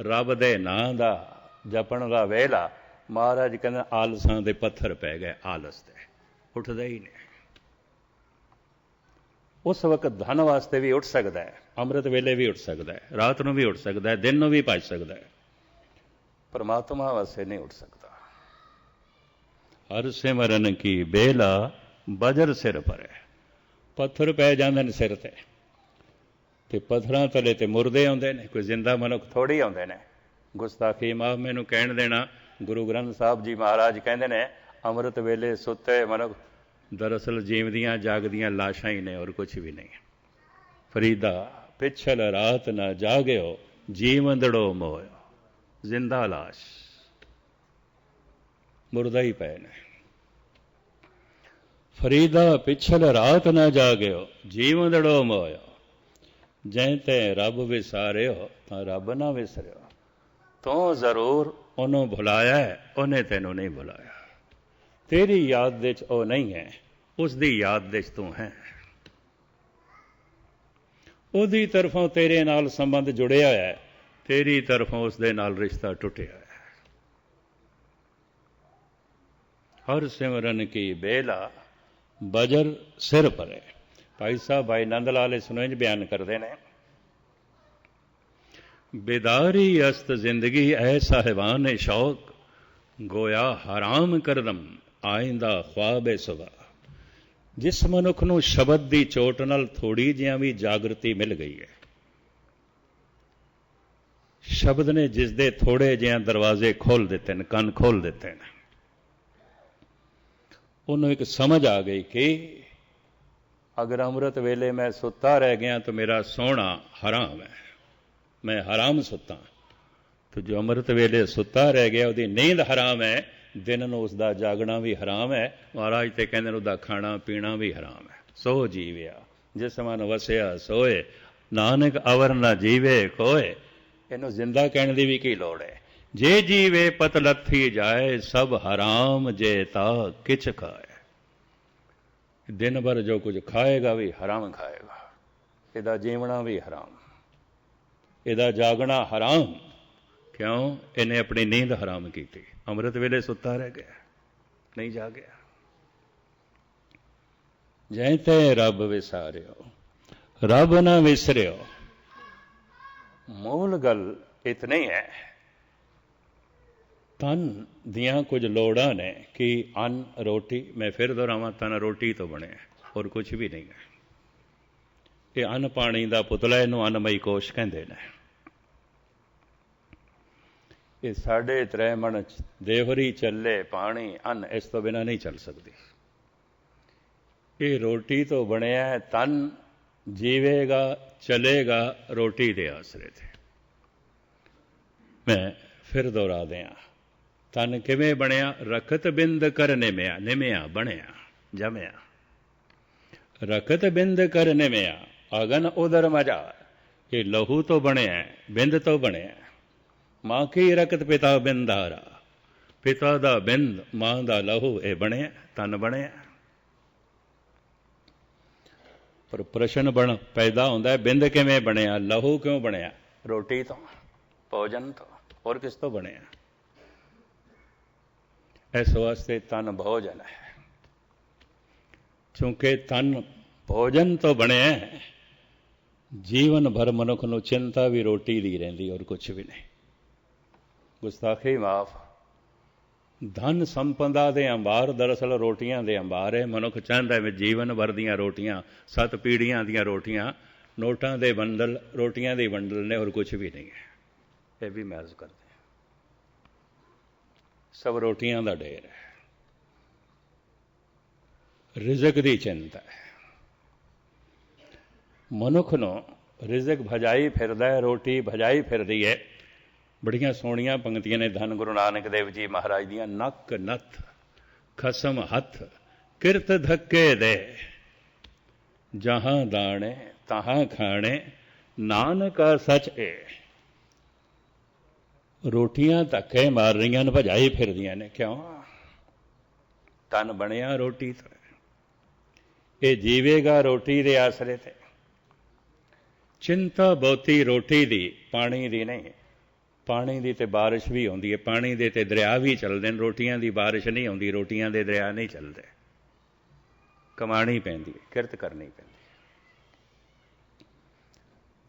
ਰੱਬ ਦੇ ਨਾਂ ਦਾ ਜਪਣ ਦਾ ਵੇਲਾ, ਮਹਾਰਾਜ ਕਹਿੰਦੇ ਆਲਸਾਂ ਦੇ ਪੱਥਰ ਪੈ ਗਏ, ਆਲਸ ਤੇ। ਉੱਠਦੇ ਹੀ ਨਹੀਂ। ਉਸ ਵਕਤ ਧਨ ਵਾਸਤੇ ਵੀ ਉੱਠ ਸਕਦਾ ਹੈ, ਅੰਮ੍ਰਿਤ ਵੇਲੇ ਵੀ ਉੱਠ ਸਕਦਾ ਹੈ, ਰਾਤ ਨੂੰ ਵੀ ਉੱਠ ਸਕਦਾ ਹੈ, ਦਿਨ ਨੂੰ ਵੀ ਭੱਜ ਸਕਦਾ ਹੈ। ਪਰਮਾਤਮਾ ਵਾਸਤੇ ਨਹੀਂ ਉੱਠ ਸਕਦਾ। ਹਰ ਸਿਮਰਨ ਕੀ ਬੇਲਾ ਬਜਰ ਸਿਰ ਪਰੇ ਪੱਥਰ ਪੈ ਜਾਂਦੇ ਨੇ ਸਿਰ ਤੇ। ਤੇ ਪੱਥਰਾਂ ਤਲੇ ਤੇ ਮੁਰਦੇ ਆਉਂਦੇ ਨੇ, ਕੋਈ ਜ਼ਿੰਦਾ ਮਨੁੱਖ ਥੋੜੀ ਆਉਂਦੇ ਨੇ। ਗੁਸਤਾਖੀ ਮਾਫ ਮੈਨੂੰ ਕਹਿਣ ਦੇਣਾ, ਗੁਰੂ ਗ੍ਰੰਥ ਸਾਹਿਬ ਜੀ ਮਹਾਰਾਜ ਕਹਿੰਦੇ ਨੇ, ਅੰਮ੍ਰਿਤ ਵੇਲੇ ਸੁੱਤੇ ਮਨੁੱਖ ਦਰਅਸਲ ਜੀਵਦੀਆਂ, ਜਾਗਦੀਆਂ ਲਾਸ਼ਾਂ ਹੀ ਨੇ ਔਰ ਕੁਝ ਵੀ ਨਹੀਂ। ਫਰੀਦਾ, ਪਿਛਲ ਰਾਤ ਨਾ ਜਾਗਿਓ, ਜੀਵੰਦੜੋ ਮੋਇਓ, ਜ਼ਿੰਦਾ ਲਾਸ਼। ਮੁਰਦਾ ਹੀ ਪਏ ਨੇ। ਫਰੀਦਾ, ਪਿਛਲ ਰਾਤ ਨਾ ਜਾਗਿਓ, ਜੀਵੰਦੜੋ ਮੋਇਓ। ਜੈ ਤੇ ਰੱਬ ਵਿਸਾਰਿਓ ਤਾਂ ਰੱਬ ਨਾ ਵਿਸਰਿਓ ਤੂੰ ਜ਼ਰੂਰ ਉਹਨੂੰ ਭੁਲਾਇਆ ਹੈ ਉਹਨੇ ਤੈਨੂੰ ਨਹੀਂ ਭੁਲਾਇਆ ਤੇਰੀ ਯਾਦ ਵਿੱਚ ਉਹ ਨਹੀਂ ਹੈ ਉਸ ਦੀ ਯਾਦ ਵਿੱਚ ਤੂੰ ਹੈ ਉਹਦੀ ਤਰਫੋਂ ਤੇਰੇ ਨਾਲ ਸੰਬੰਧ ਜੁੜਿਆ ਹੈ ਤੇਰੀ ਤਰਫੋਂ ਉਸ ਦੇ ਨਾਲ ਰਿਸ਼ਤਾ ਟੁੱਟਿਆ ਹੈ ਹਰ ਸਿਮਰਨ ਕੀ ਬੇਲਾ ਬਜਰ ਸਿਰ ਪਰੇ ਭਾਈ ਸਾਹਿਬ ਭਾਈ ਨੰਦ ਲਾਲ ਇਸ ਨੂੰ ਇੰਜ ਬਿਆਨ ਕਰਦੇ ਨੇ बेदारी अस्त जिंदगी ऐ साहिबान शौक ਗੋਇਆ ਹਰਾਮ ਕਰਦਮ ਆਇੰਦਾ ਖੁਆਬੇ ਸੁਬਾ ਜਿਸ ਮਨੁੱਖ ਨੂੰ ਸ਼ਬਦ ਦੀ ਚੋਟ ਨਾਲ ਥੋੜੀ ਜਿਹਾ ਵੀ ਜਾਗਰਤੀ ਮਿਲ ਗਈ ਹੈ ਸ਼ਬਦ ਨੇ ਜਿਸ ਦੇ ਥੋੜੇ ਜਿਹਾ ਦਰਵਾਜ਼ੇ ਖੋਲ ਦਿੱਤੇ ਨੇ ਕੰਨ ਖੋਲ ਦਿੱਤੇ ਨੇ ਉਹਨੂੰ ਇੱਕ ਸਮਝ ਆ ਗਈ ਕਿ ਅਗਰ ਅੰਮ੍ਰਿਤ ਵੇਲੇ ਮੈਂ ਸੁੱਤਾ ਰਹਿ ਗਿਆ ਤਾਂ ਮੇਰਾ ਸੋਣਾ ਹਰਾਮ ਹੈ। ਮੈਂ ਹਰਾਮ ਸੁੱਤਾ। ਤੇ ਜੋ ਅੰਮ੍ਰਿਤ ਵੇਲੇ ਸੁੱਤਾ ਰਹਿ ਗਿਆ, ਉਹਦੀ ਨੀਂਦ ਹਰਾਮ ਹੈ। ਦਿਨ ਨੂੰ ਉਸ ਦਾ ਜਾਗਣਾ ਵੀ ਹਰਾਮ ਹੈ। ਮਹਾਰਾਜ ਤੇ ਕਹਿੰਦੇ ਨੇ ਉਹਦਾ ਖਾਣਾ ਪੀਣਾ ਵੀ ਹਰਾਮ ਹੈ। ਸੋ ਜੀਵਿਆ, ਜਿਸ ਮਨ ਵਸਿਆ ਸੋਏ। ਨਾਨਕ ਅਵਰ ਨਾ ਜੀਵੇ ਕੋਏ ਇਹਨੂੰ ਜ਼ਿੰਦਾ ਕਹਿਣ ਦੀ ਵੀ ਕੀ ਲੋੜ ਹੈ? ਜੇ ਜੀਵੇ ਪਤ ਲੱਥੀ ਜਾਏ, ਸਭ ਹਰਾਮ ਜੇ ਤਾ ਕਿਛ ਖਾਏ। ਦਿਨ ਭਰ ਜੋ ਕੁਝ ਖਾਏਗਾ ਵੀ ਹਰਾਮ ਖਾਏਗਾ। ਇਹਦਾ ਜੀਵਣਾ ਵੀ ਹਰਾਮ। ਇਹਦਾ ਜਾਗਣਾ ਹਰਾਮ। ਕਿਉਂ? ਇਹਨੇ ਆਪਣੀ ਨੀਂਦ ਹਰਾਮ ਕੀਤੀ। ਅੰਮ੍ਰਿਤ ਵੇਲੇ ਸੁੱਤਾ ਰਹਿ ਗਿਆ। ਨਹੀਂ ਜਾਗਿਆ। ਜੈ ਤੇ ਰੱਬ ਵਿਸਾਰਿਓ, ਰੱਬ ਨਾ ਵਿਸਰਿਓ। ਮੂਲ ਗੱਲ ਇਤਨੀ ਹੈ ਤਨ ਦੀਆਂ ਕੁਝ ਲੋੜਾਂ ਨੇ ਕਿ ਅੰਨ ਰੋਟੀ, ਮੈਂ ਫਿਰ ਦੁਹਰਾਵਾਂ, ਤਨ ਰੋਟੀ ਤੋਂ ਬਣਿਆ ਹੋਰ ਕੁਝ ਵੀ ਨਹੀਂ ਹੈ। ਇਹ ਅੰਨ ਪਾਣੀ ਦਾ ਪੁਤਲਾ ਇਹਨੂੰ ਅੰਨਮਈ ਕੋਸ਼ ਕਹਿੰਦੇ ਨੇ। ਇਹ ਸਾਡੇ ਤ੍ਰੈਮਣ ਦੇਵਰੀ ਚੱਲੇ ਪਾਣੀ, ਅੰਨ ਇਸ ਤੋਂ ਬਿਨਾ ਨਹੀਂ ਚੱਲ ਸਕਦੀ। ਇਹ ਰੋਟੀ ਤੋਂ ਬਣਿਆ ਤਨ ਜੀਵੇਗਾ, ਚਲੇਗਾ ਰੋਟੀ ਦੇ ਆਸਰੇ ਤੇ। ਮੈਂ ਫਿਰ ਦੁਹਰਾ ਦਿਆਂ। ਤਨ ਕਿਵੇਂ ਬਣਿਆ? ਰਖਤ ਬਿੰਦ ਕਰ ਨਿਮਿਆ ਨਿਮਿਆ ਬਣਿਆ, ਜਮਿਆ। ਰਖਤ ਬਿੰਦ ਕਰ ਨਿਮਿਆ, ਅਗਨ ਉਦਰ ਮਜਾ। ਇਹ ਲਹੂ ਤੋਂ ਬਣਿਆ ਬਿੰਦ ਤੋਂ ਬਣਿਆ ਮਾਂ ਕੀ ਰਕਤ ਪਿਤਾ ਬਿੰਦਾਰਾ ਪਿਤਾ ਦਾ ਬਿੰਦ, ਮਾਂ ਦਾ ਲਹੂ, ਇਹ ਬਣਿਆ, ਤਨ ਬਣਿਆ। ਪਰ ਪ੍ਰਸ਼ਨ ਬਣ ਪੈਦਾ ਹੁੰਦਾ ਹੈ, ਬਿੰਦ ਕਿਵੇਂ ਬਣਿਆ? ਲਹੂ ਕਿਉਂ ਬਣਿਆ? ਰੋਟੀ ਤੋਂ, ਭੋਜਨ ਤੋਂ, ਹੋਰ ਕਿਸ ਤੋਂ ਬਣਿਆ? ਇਸ ਵਾਸਤੇ ਤਨ ਭੋਜਨ ਹੈ। ਕਿਉਂਕਿ ਤਨ ਭੋਜਨ ਤੋਂ ਬਣਿਆ ਜੀਵਨ ਭਰ ਮਨੁੱਖ ਨੂੰ ਚਿੰਤਾ ਵੀ ਰੋਟੀ ਦੀ ਰਹਿੰਦੀ ਔਰ ਕੁਝ ਵੀ ਨਹੀਂ। ਗੁਸਤਾਖੀ ਮਾਫ। ਧਨ ਸੰਪਦਾ ਦੇ ਅੰਬਾਰ ਦਰਅਸਲ ਰੋਟੀਆਂ ਦੇ ਅੰਬਾਰ ਹੈ। ਮਨੁੱਖ ਚਾਹੁੰਦਾ ਵੀ ਜੀਵਨ ਭਰ ਦੀਆਂ ਰੋਟੀਆਂ, ਸੱਤ ਪੀੜੀਆਂ ਦੀਆਂ ਰੋਟੀਆਂ, ਨੋਟਾਂ ਦੇ ਬੰਡਲ, ਰੋਟੀਆਂ ਦੇ ਬੰਡਲ ਨੇ ਹੋਰ ਕੁਝ ਵੀ ਨਹੀਂ ਹੈ। ਇਹ ਵੀ ਮਹਿਜ਼ ਕਰਦੇ। ਸਭ ਰੋਟੀਆਂ ਦਾ ਢੇਰ ਹੈ। ਰਿਜ਼ਕ ਦੀ ਚਿੰਤਾ ਹੈ। ਮਨੁੱਖ ਨੂੰ ਰਿਜ਼ਕ ਭਜਾਈ ਫਿਰਦਾ ਹੈ, ਰੋਟੀ ਭਜਾਈ ਫਿਰਦੀ ਹੈ। ਬੜੀਆਂ ਸੋਹਣੀਆਂ ਪੰਕਤੀਆਂ ਨੇ ਧੰਨ ਗੁਰੂ ਨਾਨਕ ਦੇਵ ਜੀ ਮਹਾਰਾਜ ਦੀਆਂ, ਨੱਕ ਨੱਥ, ਖਸਮ ਹੱਥ, ਕਿਰਤ ਧੱਕੇ ਦੇ। ਜਹਾਂ ਦਾਣੇ, ਤਹਾਂ ਖਾਣੇ, ਨਾਨਕ ਸਚ ਏ। ਰੋਟੀਆਂ ਧੱਕੇ ਮਾਰ ਰਹੀਆਂ ਨੇ, ਭਜਾਈ ਫਿਰਦੀਆਂ ਨੇ। ਕਿਉਂ? ਤਨ ਬਣਿਆ ਰੋਟੀ ਤੋਂ। ਇਹ ਜੀਵੇਗਾ ਰੋਟੀ ਦੇ ਆਸਰੇ ਤੇ। ਚਿੰਤਾ ਬਹੁਤੀ ਰੋਟੀ ਦੀ, ਪਾਣੀ ਦੀ ਨਹੀਂ। ਪਾਣੀ ਦੀ ਤੇ ਬਾਰਿਸ਼ ਵੀ ਆਉਂਦੀ ਹੈ। ਪਾਣੀ ਦੇ ਤੇ ਦਰਿਆ ਵੀ ਚੱਲਦੇ ਨੇ। ਰੋਟੀਆਂ ਦੀ ਬਾਰਿਸ਼ ਨਹੀਂ ਆਉਂਦੀ ਰੋਟੀਆਂ ਦੇ ਦਰਿਆ ਨਹੀਂ ਚੱਲਦੇ। ਕਮਾਣੀ ਪੈਂਦੀ ਹੈ, ਕਿਰਤ ਕਰਨੀ ਪੈਂਦੀ ਹੈ।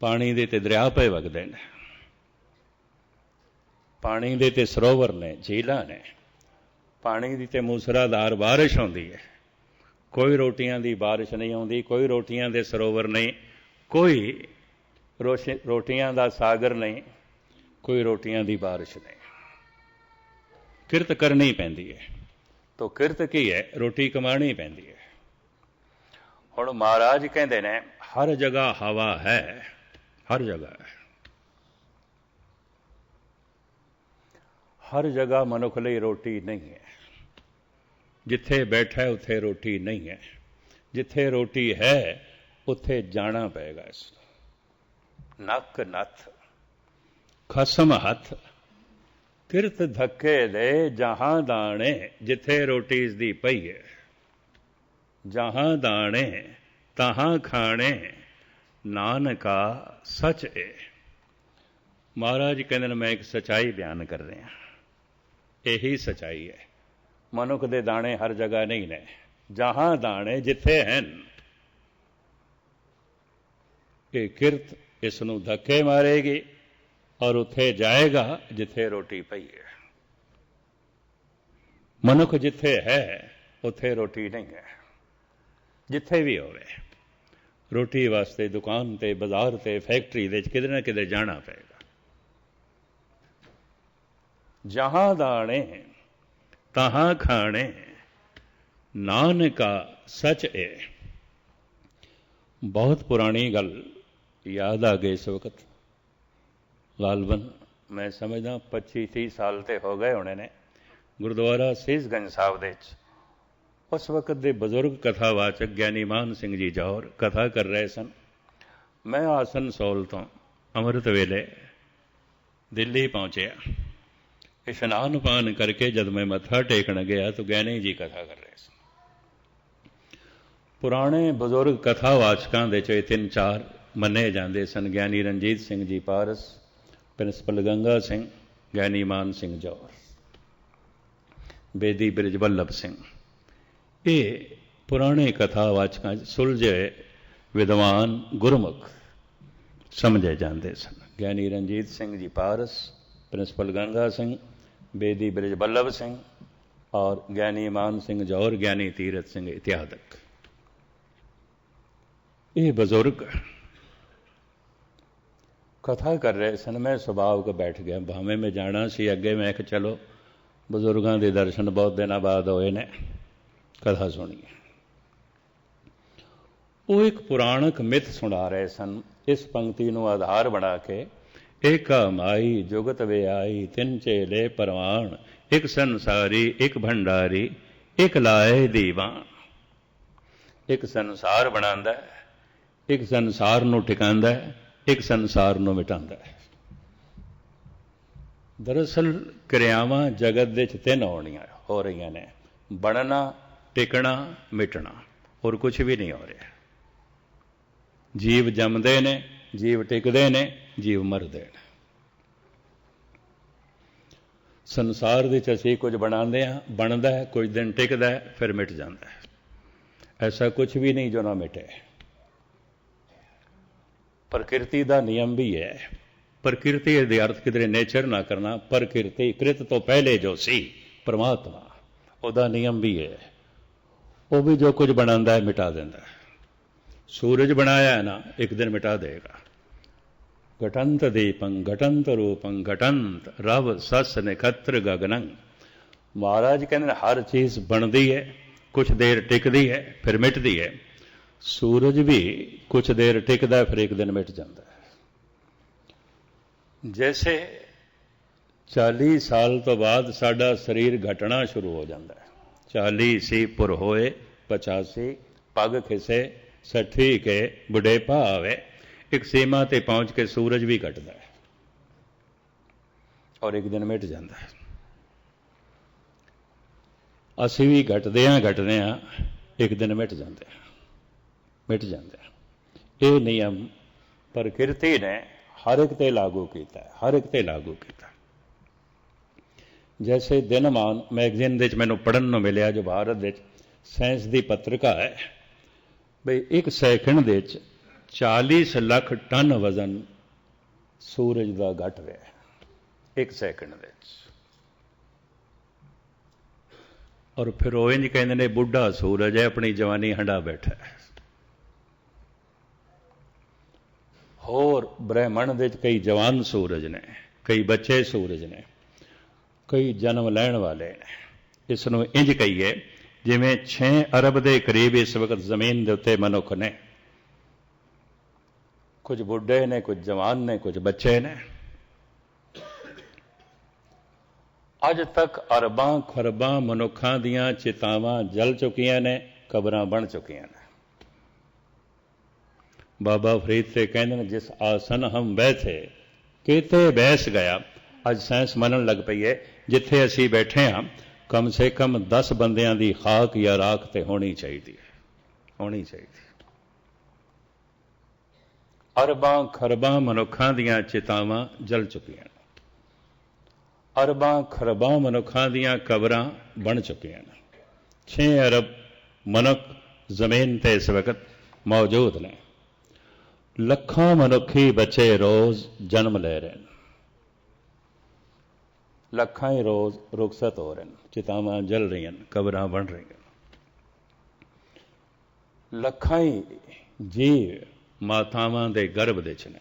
ਪਾਣੀ ਦੇ ਤੇ ਦਰਿਆ ਪਏ ਵਗਦੇ ਨੇ। ਪਾਣੀ ਦੇ ਤੇ ਸਰੋਵਰ ਨੇ, ਝੀਲਾਂ ਨੇ। ਪਾਣੀ ਦੀ ਤੇ ਮੂਸਰਾਧਾਰ ਬਾਰਿਸ਼ ਹੁੰਦੀ ਹੈ। ਕੋਈ ਰੋਟੀਆਂ ਦੀ ਬਾਰਿਸ਼ ਨਹੀਂ ਆਉਂਦੀ, ਕੋਈ ਰੋਟੀਆਂ ਦੇ ਸਰੋਵਰ ਨਹੀਂ, ਕੋਈ ਰੋਟੀਆਂ ਦਾ ਸਾਗਰ ਨਹੀਂ, ਕੋਈ ਰੋਟੀਆਂ ਦੀ ਬਾਰਿਸ਼ ਨਹੀਂ। ਕਿਰਤ ਕਰਨੀ ਪੈਂਦੀ ਹੈ। ਤੋ ਕਿਰਤ ਕੀ ਹੈ? ਰੋਟੀ ਕਮਾਣੀ ਪੈਂਦੀ ਹੈ। ਹੁਣ ਮਹਾਰਾਜ ਕਹਿੰਦੇ ਨੇ, ਹਰ ਜਗ੍ਹਾ ਹਵਾ ਹੈ, ਹਰ ਜਗ੍ਹਾ ਹੈ। ਹਰ ਜਗ੍ਹਾ ਮਨੁੱਖ ਲਈ ਰੋਟੀ ਨਹੀਂ ਹੈ ਜਿੱਥੇ ਬੈਠਾ ਹੈ ਉੱਥੇ ਰੋਟੀ ਨਹੀਂ ਹੈ ਜਿੱਥੇ ਰੋਟੀ ਹੈ ਉੱਥੇ ਜਾਣਾ ਪਏਗਾ ਇਸ ਨੱਕ ਨੱਥ ਖਸਮ ਹੱਥ ਕਿਰਤ ਧੱਕੇ ਦੇ ਜਹਾਂ ਦਾਣੇ ਜਿੱਥੇ ਰੋਟੀ ਇਸ ਦੀ ਪਈ ਹੈ ਜਹਾਂ ਦਾਣੇ ਤਹਾਂ ਖਾਣੇ ਨਾਨਕਾ ਸੱਚ ਹੈ ਮਹਾਰਾਜ ਕਹਿੰਦੇ ਨੇ ਮੈਂ ਇੱਕ ਸਚਾਈ ਬਿਆਨ ਕਰ ਰਿਹਾ ਇਹੀ ਸਚਾਈ ਹੈ। ਮਨੁੱਖ ਦੇ ਦਾਣੇ ਹਰ ਜਗ੍ਹਾ ਨਹੀਂ ਨੇ। ਜਹਾਂ ਦਾਣੇ ਜਿੱਥੇ ਹਨ, ਇਹ ਕਿਰਤ ਇਸ ਨੂੰ ਧੱਕੇ ਮਾਰੇਗੀ ਔਰ ਉੱਥੇ ਜਾਏਗਾ ਜਿੱਥੇ ਰੋਟੀ ਪਈ ਹੈ। ਮਨੁੱਖ ਜਿੱਥੇ ਹੈ, ਉੱਥੇ ਰੋਟੀ ਨਹੀਂ ਹੈ। ਜਿੱਥੇ ਵੀ ਹੋਵੇ, ਰੋਟੀ ਵਾਸਤੇ ਦੁਕਾਨ ਤੇ, ਬਾਜ਼ਾਰ ਤੇ, ਫੈਕਟਰੀ ਦੇ ਵਿੱਚ ਕਿਤੇ ਨਾ ਕਿਤੇ ਜਾਣਾ ਪਏਗਾ। ਜਹਾਂ ਦਾਣੇ, ਤਹਾਂ ਖਾਣੇ, ਨਾਨਕਾ ਸੱਚ ਏ। ਬਹੁਤ ਪੁਰਾਣੀ ਗੱਲ ਯਾਦ ਆ ਗਈ ਇਸ ਵਕਤ। ਲਾਲਬਨ, ਮੈਂ ਸਮਝਦਾ 25 30 ਸਾਲ ਤੇ ਹੋ ਗਏ ਹੋਣੇ ਨੇ ਗੁਰਦੁਆਰਾ ਸੀਸਗੰਜ ਸਾਹਿਬ ਦੇ ਵਿੱਚ। ਉਸ ਵਕਤ ਦੇ ਬਜ਼ੁਰਗ ਕਥਾਵਾਚਕ ਗਿਆਨੀ ਮਾਨ ਸਿੰਘ ਜੀ ਜੌਰ ਕਥਾ ਕਰ ਰਹੇ ਸਨ। ਮੈਂ ਆਸਨ ਸੋਲ ਤੋਂ ਅੰਮ੍ਰਿਤ ਵੇਲੇ ਦਿੱਲੀ ਪਹੁੰਚਿਆ। ਇਸ਼ਨਾਨ ਪਾਨ ਕਰਕੇ ਜਦ ਮੈਂ ਮੱਥਾ ਟੇਕਣ ਗਿਆ ਤਾਂ ਗਿਆਨੀ ਜੀ ਕਥਾ ਕਰ ਰਹੇ ਸਨ ਪੁਰਾਣੇ ਬਜ਼ੁਰਗ ਕਥਾਵਾਚਕਾਂ ਦੇ ਚੋਂ ਤਿੰਨ ਚਾਰ ਮੰਨੇ ਜਾਂਦੇ ਸਨ। ਗਿਆਨੀ ਰਣਜੀਤ ਸਿੰਘ ਜੀ ਪਾਰਸ, ਪ੍ਰਿੰਸੀਪਲ ਗੰਗਾ ਸਿੰਘ, ਗਿਆਨੀ ਮਾਨ ਸਿੰਘ ਜੌਰ ਬੇਦੀ ਬ੍ਰਿਜ ਬੱਲਭ ਸਿੰਘ। ਇਹ ਪੁਰਾਣੇ ਕਥਾਵਾਚਕਾਂ ਸੁਲਝੇ ਵਿਦਵਾਨ ਗੁਰਮੁਖ ਸਮਝੇ ਜਾਂਦੇ ਸਨ। ਗਿਆਨੀ ਰਣਜੀਤ ਸਿੰਘ ਜੀ ਪਾਰਸ, ਪ੍ਰਿੰਸੀਪਲ ਗੰਗਾ ਸਿੰਘ ਬੇਦੀ ਬ੍ਰਿਜ ਬੱਲਭ ਸਿੰਘ ਔਰ ਗਿਆਨੀ ਮਾਨ ਸਿੰਘ ਜੌਰ ਗਿਆਨੀ ਤੀਰਤ ਸਿੰਘ ਇਤਿਆਦਕ ਇਹ ਬਜ਼ੁਰਗ ਕਥਾ ਕਰ ਰਹੇ ਸਨ, ਮੈਂ ਸੁਭਾਵਕ ਬੈਠ ਗਿਆ। ਭਾਵੇਂ ਮੈਂ ਜਾਣਾ ਸੀ, ਅੱਗੇ ਮੈਂ ਕਿ ਚਲੋ, ਬਜ਼ੁਰਗਾਂ ਦੇ ਦਰਸ਼ਨ ਬਹੁਤ ਦਿਨਾਂ ਬਾਅਦ ਹੋਏ ਨੇ, ਕਥਾ ਸੁਣੀਏ। ਉਹ ਇੱਕ ਪੁਰਾਣਕ ਮਿੱਥ ਸੁਣਾ ਰਹੇ ਸਨ, ਇਸ ਪੰਕਤੀ ਨੂੰ ਆਧਾਰ ਬਣਾ ਕੇ ਏਕਾ ਮਾਈ ਜੁਗਤ ਵਿਆਈ, ਤਿੰਨ ਚੇਲੇ ਪਰਵਾਨ ਇੱਕ ਸੰਸਾਰੀ, ਇੱਕ ਭੰਡਾਰੀ, ਇੱਕ ਲਾਏ ਦੀਵਾਨ। ਇੱਕ ਸੰਸਾਰ ਬਣਾਉਂਦਾ ਇੱਕ ਸੰਸਾਰ ਨੂੰ ਟਿਕਾਉਂਦਾ ਇੱਕ ਸੰਸਾਰ ਨੂੰ ਮਿਟਾਉਂਦਾ ਹੈ। ਦਰਅਸਲ ਕਿਰਿਆਵਾਂ ਜਗਤ ਦੇ ਚ ਤਿੰਨ ਹੋਣੀਆਂ ਹੋ ਰਹੀਆਂ ਨੇ, ਬਣਨਾ, ਟਿਕਣਾ, ਮਿਟਣਾ, ਹੋਰ ਕੁਝ ਵੀ ਨਹੀਂ ਹੋ ਰਿਹਾ। ਜੀਵ ਜੰਮਦੇ ਨੇ, ਜੀਵ ਟਿਕਦੇ ਨੇ ਜੀਵ ਮਰ ਦੇਣ। ਸੰਸਾਰ ਦੇ ਚ ਅਸੀਂ ਕੁਝ ਬਣਾਉਂਦੇ ਆ ਬਣਦਾ ਹੈ, ਕੁਝ ਦਿਨ ਟਿਕਦਾ ਹੈ, ਫਿਰ ਮਿਟ ਜਾਂਦਾ ਹੈ। ਐਸਾ ਕੁਝ ਵੀ ਨਹੀਂ ਜੋ ਨਾ ਮਿਟੇ। ਪ੍ਰਕਿਰਤੀ ਦਾ ਨਿਯਮ ਵੀ ਹੈ। ਪ੍ਰਕਿਰਤੀ ਦੇ ਅਰਥ ਕਿਦਰੇ ਨੇਚਰ ਨਾ ਕਰਨਾ, ਪ੍ਰਕਿਰਤੀ ਕ੍ਰਿਤ ਤੋਂ ਪਹਿਲੇ ਜੋ ਸੀ, ਪਰਮਾਤਮਾ, ਉਹਦਾ ਨਿਯਮ ਵੀ ਹੈ। ਉਹ ਵੀ ਜੋ ਕੁਝ ਬਣਾਉਂਦਾ ਹੈ, ਮਿਟਾ ਦਿੰਦਾ ਹੈ। ਸੂਰਜ ਬਣਾਇਆ ਹੈ ਨਾ, ਇੱਕ ਦਿਨ ਮਿਟਾ ਦੇਗਾ। ਘਟੰਤ ਦੀਪੰ ਘਟੰਤ ਰੂਪੰ ਘਟੰਤ ਰਵ ਸਸ ਨਖਤਰ ਗਗਨੰ ਮਹਾਰਾਜ ਕਹਿੰਦੇ ਹਰ ਚੀਜ਼ ਬਣਦੀ ਹੈ ਕੁਝ ਦੇਰ ਟਿਕਦੀ ਹੈ ਫਿਰ ਮਿਟਦੀ ਹੈ ਸੂਰਜ ਵੀ ਕੁਝ ਦੇਰ ਟਿਕਦਾ ਫਿਰ ਇੱਕ ਦਿਨ ਮਿਟ ਜਾਂਦਾ ਹੈ ਜੈਸੇ 40 ਸਾਲ ਤੋਂ ਬਾਅਦ ਸਾਡਾ ਸਰੀਰ ਘਟਣਾ ਸ਼ੁਰੂ ਹੋ ਜਾਂਦਾ ਹੈ 40 ਸੀ ਪੁਰ ਹੋਏ 85 ਪੱਗ ਖਿਸੇ 60 ਕੇ ਬੁਢੇਪਾ ਆਵੇ ਇੱਕ ਸੀਮਾ ਤੇ ਪਹੁੰਚ ਕੇ ਸੂਰਜ ਵੀ ਘਟਦਾ ਹੈ ਔਰ ਇੱਕ ਦਿਨ ਮਿਟ ਜਾਂਦਾ ਹੈ। ਅਸੀਂ ਵੀ ਘਟਦੇ ਆਂ ਘਟਦੇ ਆਂ ਇੱਕ ਦਿਨ ਮਿਟ ਜਾਂਦੇ ਆ ਮਿਟ ਜਾਂਦੇ ਆ ਇਹ ਨਿਯਮ ਪ੍ਰਕਿਰਤੀ ਨੇ ਹਰ ਇੱਕ ਤੇ ਲਾਗੂ ਕੀਤਾ ਹੈ, ਹਰ ਇੱਕ ਤੇ ਲਾਗੂ ਕੀਤਾ ਜੈਸੇ ਦਿਨਮਾਨ ਮੈਗਜ਼ੀਨ ਦੇ ਵਿੱਚ ਮੈਨੂੰ ਪੜਨ ਨੂੰ ਮਿਲਿਆ, ਜੋ ਭਾਰਤ ਵਿੱਚ ਸਾਇੰਸ ਦੀ ਪੱਤਰਿਕਾ ਹੈ, ਬਈ ਇੱਕ ਸੈਕਿੰਡ ਦੇ ਵਿੱਚ 40 ਲੱਖ ਟਨ ਵਜ਼ਨ ਸੂਰਜ ਦਾ ਘਟ ਰਿਹਾ ਹੈ। ਇੱਕ ਸੈਕਿੰਡ ਦੇ ਵਿੱਚ। ਔਰ ਫਿਰ ਉਹ ਇੰਜ ਕਹਿੰਦੇ ਨੇ, ਬੁੱਢਾ ਸੂਰਜ ਹੈ, ਆਪਣੀ ਜਵਾਨੀ ਹੰਡਾ ਬੈਠਾ ਹੈ। ਹੋਰ ਬ੍ਰਹਿਮੰਡ ਦੇ ਵਿੱਚ ਕਈ ਜਵਾਨ ਸੂਰਜ ਨੇ, ਕਈ ਬੱਚੇ ਸੂਰਜ ਨੇ, ਕਈ ਜਨਮ ਲੈਣ ਵਾਲੇ ਨੇ। ਇਸ ਨੂੰ ਇੰਜ ਕਹੀਏ, ਜਿਵੇਂ 6 ਅਰਬ ਦੇ ਕਰੀਬ ਇਸ ਵਕਤ ਜ਼ਮੀਨ ਦੇ ਉੱਤੇ ਮਨੁੱਖ ਨੇ। ਕੁਝ ਬੁੱਢੇ ਨੇ, ਕੁਝ ਜਵਾਨ ਨੇ, ਕੁਝ ਬੱਚੇ ਨੇ। ਅੱਜ ਤੱਕ ਅਰਬਾਂ ਖਰਬਾਂ ਮਨੁੱਖਾਂ ਦੀਆਂ ਚਿਤਾਵਾਂ ਜਲ ਚੁੱਕੀਆਂ ਨੇ, ਕਬਰਾਂ ਬਣ ਚੁੱਕੀਆਂ ਨੇ। ਬਾਬਾ ਫਰੀਦ ਤੇ ਕਹਿੰਦੇ ਨੇ, ਜਿਸ ਆਸਨ ਹਮ ਬੈਠੇ, ਕਿਤੇ ਬੈਸ ਗਿਆ, ਅੱਜ ਸਾਇੰਸ ਮੰਨਣ ਲੱਗ ਪਈ ਹੈ ਜਿੱਥੇ ਅਸੀਂ ਬੈਠੇ ਹਾਂ, ਕਮ ਸੇ ਕਮ 10 ਬੰਦਿਆਂ ਦੀ ਖਾਕ ਜਾਂ ਰਾਖ ਤੇ ਹੋਣੀ ਚਾਹੀਦੀ ਹੈ, ਹੋਣੀ ਚਾਹੀਦੀ ਅਰਬਾਂ ਖਰਬਾਂ ਮਨੁੱਖਾਂ ਦੀਆਂ ਚਿਤਾਵਾਂ ਜਲ ਚੁੱਕੀਆਂ ਅਰਬਾਂ ਖਰਬਾਂ ਮਨੁੱਖਾਂ ਦੀਆਂ ਕਬਰਾਂ ਬਣ ਚੁੱਕੀਆਂ ਨੇ। 6 ਅਰਬ ਮਨੁੱਖ ਜ਼ਮੀਨ ਤੇ ਇਸ ਵਕਤ ਮੌਜੂਦ ਨੇ। ਲੱਖਾਂ ਮਨੁੱਖੀ ਬੱਚੇ ਰੋਜ਼ ਜਨਮ ਲੈ ਰਹੇ ਨੇ। ਲੱਖਾਂ ਹੀ ਰੋਜ਼ ਰੁਖਸਤ ਹੋ ਰਹੇ ਨੇ। ਚਿਤਾਵਾਂ ਜਲ ਰਹੀਆਂ ਨੇ, ਕਬਰਾਂ ਬਣ ਰਹੀਆਂ ਲੱਖਾਂ ਹੀ ਜੀਵ ਮਾਤਾਵਾਂ ਦੇ ਗਰਭ ਦੇ ਚ ਨੇ।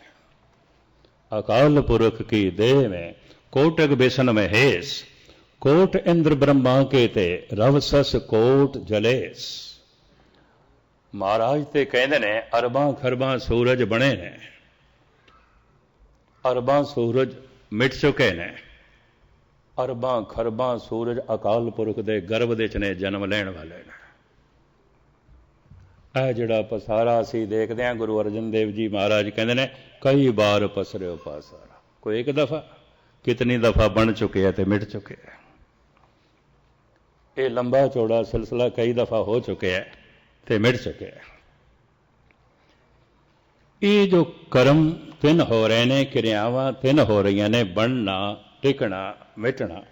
ਅਕਾਲ ਪੁਰਖ ਕੀ ਦੇਹ ਮੈਂ, ਕੋਟਕ ਬੇਸਨ ਮਹੇਸ਼ ਕੋਟ ਇੰਦਰ ਬ੍ਰਹਮਾ ਕੇ ਤੇ ਰਵ ਕੋਟ ਜਲੇਸ। ਮਹਾਰਾਜ ਤੇ ਕਹਿੰਦੇ ਨੇ, ਅਰਬਾਂ ਖਰਬਾਂ ਸੂਰਜ ਬਣੇ ਨੇ। ਅਰਬਾਂ ਸੂਰਜ ਮਿਟ ਚੁੱਕੇ ਨੇ। ਅਰਬਾਂ ਖਰਬਾਂ ਸੂਰਜ ਅਕਾਲ ਪੁਰਖ ਦੇ ਗਰਭ ਦੇ ਚ ਨੇ, ਜਨਮ ਲੈਣ ਵਾਲੇ ਨੇ। ਇਹ ਜਿਹੜਾ ਪਸਾਰਾ ਅਸੀਂ ਦੇਖਦੇ ਹਾਂ, ਗੁਰੂ ਅਰਜਨ ਦੇਵ ਜੀ ਮਹਾਰਾਜ ਕਹਿੰਦੇ ਨੇ, ਕਈ ਵਾਰ ਪਸਰਿਓ ਪਸਾਰਾ ਕੋਈ ਇੱਕ ਦਫਾ, ਕਿਤਨੀ ਦਫਾ ਬਣ ਚੁੱਕਿਆ ਤੇ ਮਿਟ ਚੁੱਕਿਆ ਇਹ ਲੰਬਾ ਚੌੜਾ ਸਿਲਸਿਲਾ ਕਈ ਦਫਾ ਹੋ ਚੁੱਕਿਆ ਤੇ ਮਿਟ ਚੁੱਕਿਆ ਇਹ ਜੋ ਕਰਮ ਤਿੰਨ ਹੋ ਰਹੇ ਨੇ, ਕਿਰਿਆਵਾਂ ਤਿੰਨ ਹੋ ਰਹੀਆਂ ਨੇ, ਬਣਨਾ, ਟਿਕਣਾ, ਮਿਟਣਾ।